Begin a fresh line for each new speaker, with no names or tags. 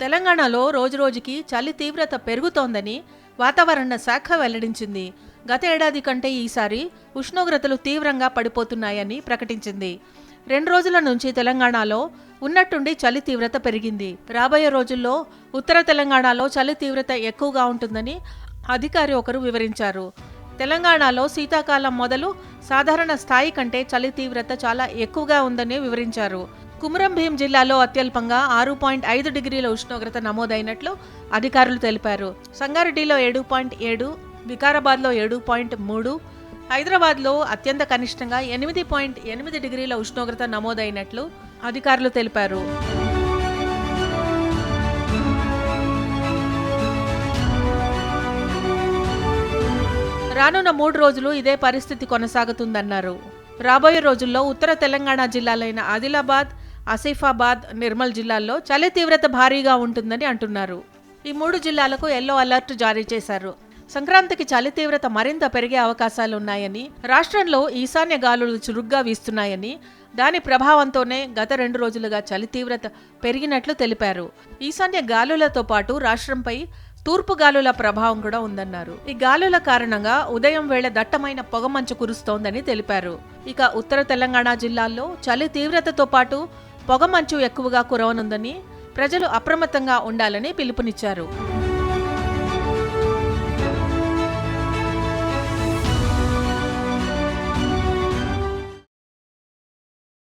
తెలంగాణలో రోజురోజుకి చలి తీవ్రత పెరుగుతోందని వాతావరణ శాఖ వెల్లడించింది. గత ఏడాది కంటే ఈసారి ఉష్ణోగ్రతలు తీవ్రంగా పడిపోతున్నాయని ప్రకటించింది. రెండు రోజుల నుంచి తెలంగాణలో ఉన్నట్టుండి చలి తీవ్రత పెరిగింది. రాబోయే రోజుల్లో ఉత్తర తెలంగాణలో చలి తీవ్రత ఎక్కువగా ఉంటుందని అధికారి ఒకరు వివరించారు. తెలంగాణలో శీతాకాలం మొదలు సాధారణ స్థాయి కంటే చలి తీవ్రత చాలా ఎక్కువగా ఉందని వివరించారు. కుమరం భీం జిల్లాలో అత్యల్పంగా ఆరు పాయింట్ ఐదు డిగ్రీల ఉష్ణోగ్రత నమోదైనట్లు అధికారులు తెలిపారు. సంగారెడ్డిలో ఏడు పాయింట్ ఏడు వికారాబాద్లో ఏడు పాయింట్ మూడు హైదరాబాద్లో అత్యంత కనిష్టంగా ఎనిమిది పాయింట్ ఎనిమిది డిగ్రీల ఉష్ణోగ్రత నమోదైనట్లు అధికారులు తెలిపారు. రానున్న మూడు రోజులు ఇదే పరిస్థితి కొనసాగుతుందన్నారు. రాబోయే రోజుల్లో ఉత్తర తెలంగాణ జిల్లాలైన ఆదిలాబాద్ ఆసిఫాబాద్ నిర్మల్ జిల్లాల్లో చలి తీవ్రత భారీగా ఉంటుందని అంటున్నారు. ఈ మూడు జిల్లాలకు ఎల్లో అలర్ట్ జారీ చేశారు. సంక్రాంతికి చలి తీవ్రత మరింత పెరిగే అవకాశాలున్నాయని రాష్ట్రంలో ఈశాన్య గాలులు చురుగ్గా వీస్తున్నాయని దాని ప్రభావంతోనే గత రెండు రోజులుగా చలి తీవ్రత పెరిగినట్లు తెలిపారు. ఈశాన్య గాలులతో పాటు రాష్ట్రంపై తూర్పు గాలుల ప్రభావం కూడా ఉందన్నారు. ఈ గాలుల కారణంగా ఉదయం వేళ దట్టమైన పొగమంచు కురుస్తోందని తెలిపారు. ఇక ఉత్తర తెలంగాణ జిల్లాల్లో చలి తీవ్రతతో పాటు పొగమంచు ఎక్కువగా కురవనుందని ప్రజలు అప్రమత్తంగా ఉండాలని పిలుపునిచ్చారు.